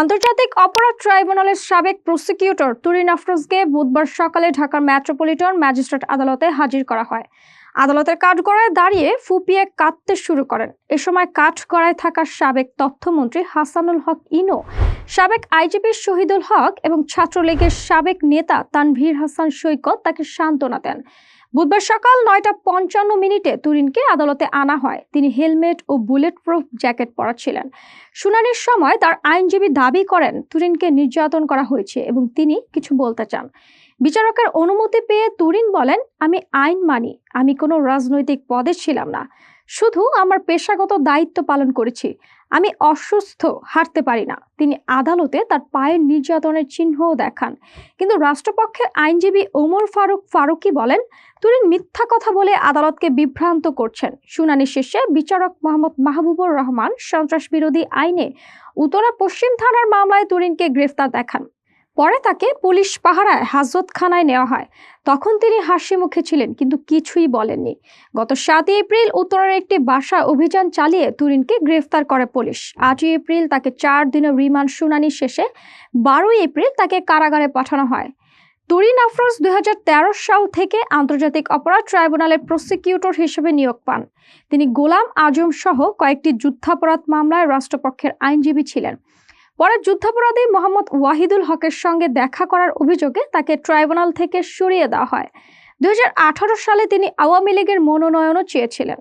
আন্তর্জাতিক অপরাধ ট্রাইব্যুনালের সাবেক প্রসিকিউটর তুরিন আফরোজকে বুধবার সকালে ঢাকার মেট্রোপলিটন ম্যাজিস্ট্রেট আদালতে হাজির করা হয়। আদালতের কাঠগড়ায় দাঁড়িয়ে ফুপিয়ে কাঁদতে শুরু করেন। এ সময় কাঠগড়ায় থাকা সাবেক তথ্যমন্ত্রী হাসানুল হক ইনো সাবেক আইজিপি শহীদুল হক এবং ছাত্রলীগের সাবেক নেতা তানভীর হাসান সৈকত তাকে সান্ত্বনা দেন। বুধবার সকাল নয়টা পঞ্চান্ন মিনিটে তুরিনকে আদালতে আনা হয়। তিনি হেলমেট ও বুলেট প্রুফ জ্যাকেট পরা ছিলেন শুনানির সময় তার আইনজীবী দাবি করেন, তুরিনকে নির্যাতন করা হয়েছে এবং তিনি কিছু বলতে চান। বিচারকের অনুমতি পেয়ে তুরিন বলেন, আমি আইন মানি, আমি কোনো রাজনৈতিক পদে ছিলাম না। শুধু আমার পেশাগত দায়িত্ব পালন করেছি। আমি অসুস্থ, হাঁটতে পারি না। তিনি আদালতে তার পায়ের নির্যাতনের চিহ্নও দেখান। কিন্তু রাষ্ট্রপক্ষের আইনজীবী ওমর ফারুক ফারুকি বলেন তুরিন মিথ্যা কথা বলে আদালতকে বিভ্রান্ত করছেন। শুনানি শেষে বিচারক মোহাম্মদ মাহবুবুর রহমান সন্ত্রাস বিরোধী আইনে উত্তরা পশ্চিম থানার মামলায় তুরিনকে গ্রেফতার দেখান। পরে তাকে পুলিশ পাহারায় হাজতখানায় নেওয়া হয়। তখন তিনি হাসি মুখে ছিলেন, কিন্তু কিছুই বলেননি। গত সাতই এপ্রিল উত্তরের একটি বাসা অভিযান চালিয়ে তুরিনকে গ্রেফতার করে পুলিশ। আটই এপ্রিল তাকে চার দিনের রিমান্ড শুনানি শেষে বারোই এপ্রিল তাকে কারাগারে পাঠানো হয়। তুরিন আফরোজ দু হাজার তেরো সাল থেকে আন্তর্জাতিক অপরাধ ট্রাইব্যুনালের প্রসিকিউটর হিসেবে নিয়োগ পান। তিনি গোলাম আজম সহ কয়েকটি যুদ্ধাপরাধ মামলায় রাষ্ট্রপক্ষের আইনজীবী ছিলেন। পরে যুদ্ধাপরাধী মোহাম্মদ ওয়াহিদুল হকের সঙ্গে দেখা করার অভিযোগে তাকে ট্রাইব্যুনাল থেকে সরিয়ে দেওয়া হয়। দুই হাজার আঠারো সালে তিনি আওয়ামী লীগের মনোনয়নও চেয়েছিলেন।